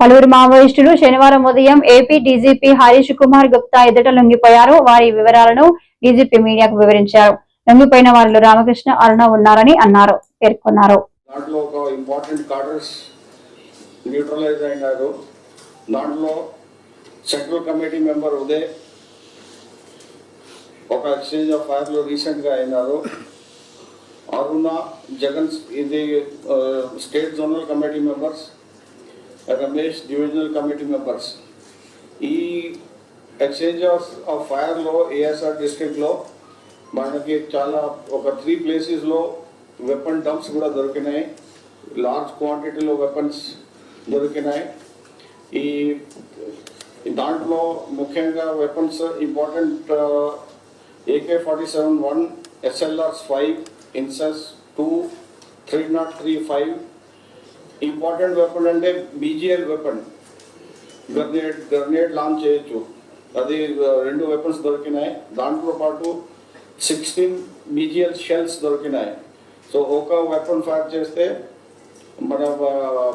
పలువురు మావోయిస్టులు శనివారం ఉదయం ఏపీ డీజీపీ హరీష్ కుమార్ గుప్తా ఎదుట లొంగిపోయారు. వారి వివరాలను డీజీపీ మీడియాకు వివరించారు. లొంగిపోయిన వారిలో రామకృష్ణ అరుణ ఉన్నారని అన్నారు. పేర్కొన్నారు. న్యూట్రలైజ్ అయినారు. దాంట్లో సెంట్రల్ కమిటీ మెంబర్ ఉదయ్ ఒక ఎక్స్చేంజ్ ఆఫ్ ఫైర్లో రీసెంట్గా అయినారు. అరుణ జగన్ ఇది state zonal committee members Ramesh divisional committee members ఈ ఎక్స్చేంజ్ ఆఫ్ ఆఫ్ ఫైర్లో ఏఎస్ఆర్ డిస్ట్రిక్ట్లో మనకి చాలా ఒక త్రీ ప్లేసెస్లో వెపన్ డంప్స్ కూడా దొరికినాయి. లార్జ్ క్వాంటిటీలో వెపన్స్ దొరికినాయి. ఈ దాంట్లో ముఖ్యంగా weapons important AK forty seven one SLRs five INSAS two three not three five important weapon అంటే BGL weapon grenade grenade launch చేయొచ్చు. అది రెండు వెపన్స్ దొరికినాయి. దాంట్లో పాటు సిక్స్టీన్ బీజిఎల్ షెల్స్ దొరికినాయి. సో ఒక వెపన్ ఫైర్ చేస్తే మన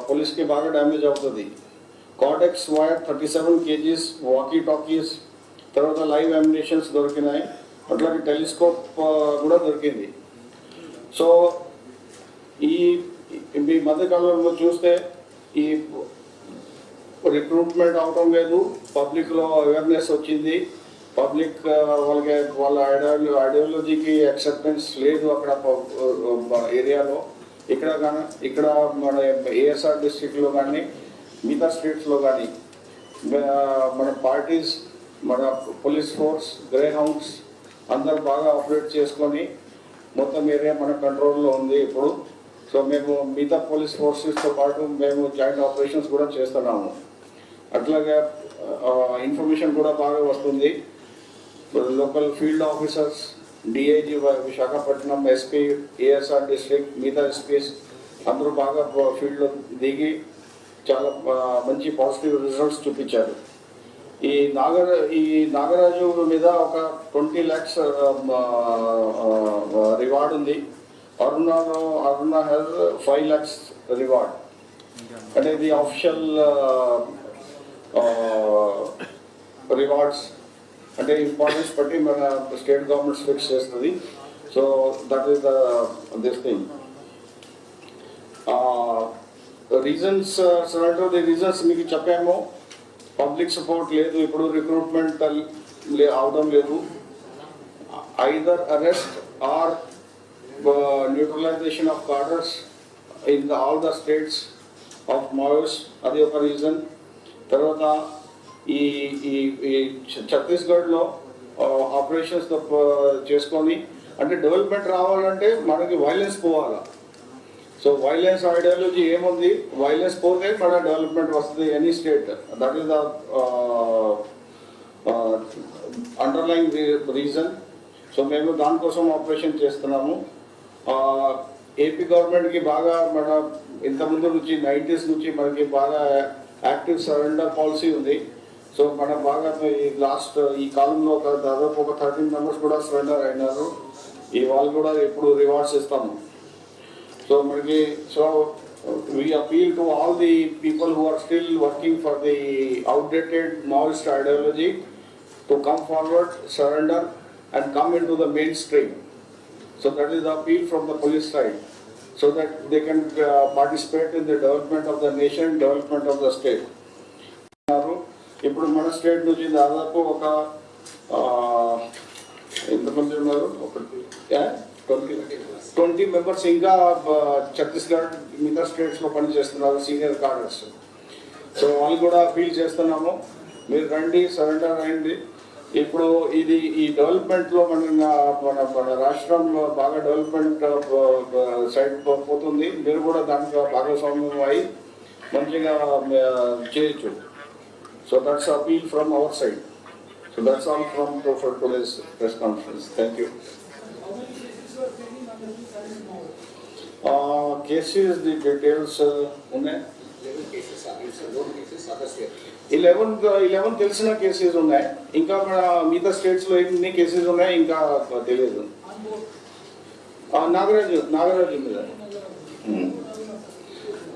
పోలీస్కి బాగా డ్యామేజ్ అవుతుంది. Cordex wire thirty seven kgs walkie talkies తర్వాత లైవ్ అమ్యునేషన్స్ దొరికినాయి. అట్లాగే టెలిస్కోప్ కూడా దొరికింది. సో ఈ ఈ మధ్యకాలంలో చూస్తే ఈ రిక్రూట్మెంట్ అవటం లేదు పబ్లిక్లో అవేర్నెస్ వచ్చింది. పబ్లిక్ వాళ్ళకి వాళ్ళ ఐడియాలజీ ఐడియాలజీకి అక్సెప్టెన్స్ లేదు అక్కడ ఏరియాలో ఇక్కడ కానీ ఇక్కడ మన ఏఎస్ఆర్ డిస్ట్రిక్ట్లో కానీ మిగతా స్టేట్స్లో కానీ మన పార్టీస్ మన పోలీస్ ఫోర్స్ గ్రే హౌండ్స్ అందరు బాగా ఆపరేట్ చేసుకొని మొత్తం ఏరియా మన కంట్రోల్లో ఉంది ఇప్పుడు. సో మేము మిగతా పోలీస్ ఫోర్సెస్తో పాటు మేము జాయింట్ ఆపరేషన్స్ కూడా చేస్తున్నాము. అట్లాగే ఇన్ఫర్మేషన్ కూడా బాగా వస్తుంది. Local field officers DIG Visakhapatnam SP ASR district మిగతా ఎస్పీస్ అందరూ బాగా ఫీల్డ్లో దిగి చాలా మంచి పాజిటివ్ రిజల్ట్స్ చూపించారు. ఈ నాగర ఈ నాగరాజు మీద ఒక ట్వంటీ ల్యాక్స్ రివార్డ్ ఉంది. అరుణలో Aruna has five lakhs reward అంటే ఇది ఆఫిషియల్ రివార్డ్స్ అంటే ఇంపార్టెన్స్ బట్టి మన స్టేట్ గవర్నమెంట్ ఫిక్స్ చేస్తుంది. So that is this thing reasons సరైన రీజన్స్ మీకు చెప్పాము. పబ్లిక్ సపోర్ట్ లేదు. ఇప్పుడు రిక్రూట్మెంట్ అవడం లేదు. Either arrest or neutralisation of cadres in the all the states of Maoists అది ఒక రీజన్ తర్వాత ఈ ఈ ఈ ఛత్తీస్గఢ్లో ఆపరేషన్స్ చేసుకొని అంటే డెవలప్మెంట్ రావాలంటే మనకి వైలెన్స్ పోవాలి. సో వైలెన్స్ ఐడియాలజీ ఏముంది? వైలెన్స్ పోతే మన డెవలప్మెంట్ వస్తుంది any state that is the underline reason so మేము దానికోసం ఆపరేషన్ చేస్తున్నాము. ఏపీ గవర్నమెంట్కి బాగా మన ఇంత ముందు నుంచి నైన్టీస్ నుంచి మనకి బాగా యాక్టివ్ సరెండర్ పాలసీ ఉంది. సో మన బాగా ఈ లాస్ట్ ఈ కాలంలో ఒక దాదాపు ఒక థర్టీన్ మెంబర్స్ కూడా సరెండర్ అయినారు. ఈ వాళ్ళు కూడా ఎప్పుడు రివార్డ్స్ ఇస్తాము. సో మనకి so we appeal to all the people who are still working for the outdated Maoist ideology to come forward surrender and come in the mainstream So that is the appeal from the police side, so that they can uh, participate in the development of the nation, development of the state. ఇప్పుడు మన state నుంచి దాదాపు ఒక ఎంతమంది ఉన్నారు ఒకటి twenty twenty members ఇంకా ఛత్తీస్గఢ్ మిగతా స్టేట్స్లో పనిచేస్తున్నారు సీనియర్ కార్డర్స్ సో వాళ్ళు కూడా అపీల్ చేస్తున్నాము మీరు రండి సరెండర్ అయింది ఇప్పుడు ఇది ఈ డెవలప్మెంట్లో మన మన మన రాష్ట్రంలో బాగా డెవలప్మెంట్ సైడ్ పోతుంది. మీరు కూడా దాంట్లో భాగస్వామ్యం అయి మంచిగా ఆ, చేయొచ్చు. So that's appeal from our side so that's all from for today's press conference thank you cases the details ఉన్నాయి. ఇలెవెన్ ఇలెవెన్ తెలిసిన కేసెస్ ఉన్నాయి. ఇంకా మన మిగతా స్టేట్స్లో ఎన్ని కేసెస్ ఉన్నాయి ఇంకా తెలియదు. ఆ, నాగరాజు నాగరాజు మీద.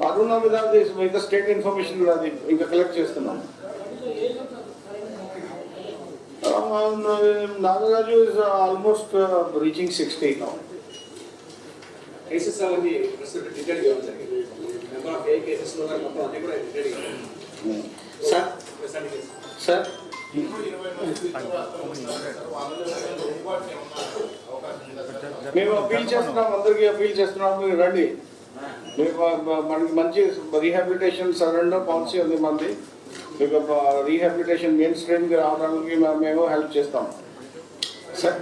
అరుణ మీద మిగతా స్టేట్ ఇన్ఫర్మేషన్ కూడా అది ఇంకా కలెక్ట్ చేస్తున్నాం. Nagaraju is almost reaching sixty cases అవన్నీ ప్రస్తుతం డిటైల్ చేయడం జరిగింది నెంబర్ ఆఫ్ ఏ కేసెస్లో కానీ మొత్తం అన్ని కూడా డిటైల్ సార్. సార్? మేము అపీల్ చేస్తున్నాం అందరికీ అపీల్ చేస్తున్నాం మీరు రండి. మీకు మనకి మంచి రీహాబిలిటేషన్ సరెండర్ పాలసీ ఉంది మంది. మీకు రీహాబిలిటేషన్ మెయిన్ స్ట్రీమ్కి రావడానికి మేము హెల్ప్ చేస్తాం. Sir?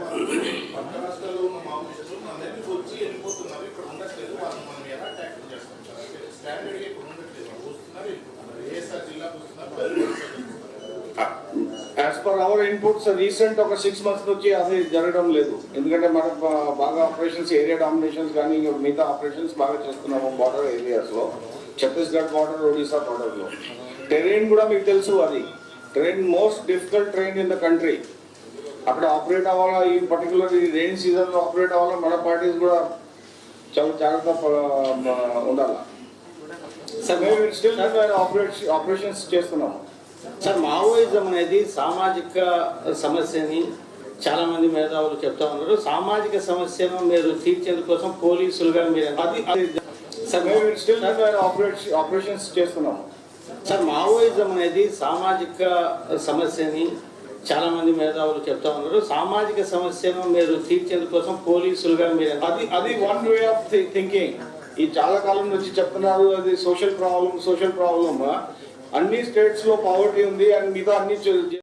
As per our inputs recent ఒక సిక్స్ మంత్స్ నుంచి అది జరగడం లేదు. ఎందుకంటే మనకు బా- బాగా ఆపరేషన్స్ ఏరియా డామినేషన్స్ కానీ మిగతా ఆపరేషన్స్ బాగా చేస్తున్నాము బార్డర్ ఏరియాస్లో ఛత్తీస్గఢ్ బార్డర్ ఒడిశా బార్డర్లో టెరైన్ కూడా మీకు తెలుసు అది. Train most difficult train in the country అక్కడ ఆపరేట్ అవ్వాలా ఈ పర్టికులర్ ఈ రెయిన్ సీజన్లో ఆపరేట్ అవ్వాలా మన పార్టీస్ కూడా చాలా జాగ్రత్త ఉండాలి. సార్ మేము స్టిల్ ఆపరేషన్ ఆపరేషన్స్ చేస్తున్నాము. సార్ మావోయిజం అనేది సామాజిక సమస్యని చాలా మంది మేధావులు చెప్తా ఉన్నారు. సామాజిక సమస్యను మీరు తీర్చేందుకు కోసం పోలీసులుగా మీరు అది ఆపరేషన్స్ చేస్తున్నాము. సార్ మావోయిజం అనేది సామాజిక సమస్యని చాలా మంది మేధావులు చెప్తా ఉన్నారు. సామాజిక సమస్యను మీరు తీర్చేందుకు కోసం పోలీసులుగా మీరు అది అది వన్ వే ఆఫ్ థింకింగ్ ఈ చాలా కాలం నుంచి చెప్తున్నారు అది సోషల్ ప్రాబ్లం సోషల్ ప్రాబ్లమ్ అన్ని స్టేట్స్లో పావర్టీ ఉంది అండ్ మిగతా అన్ని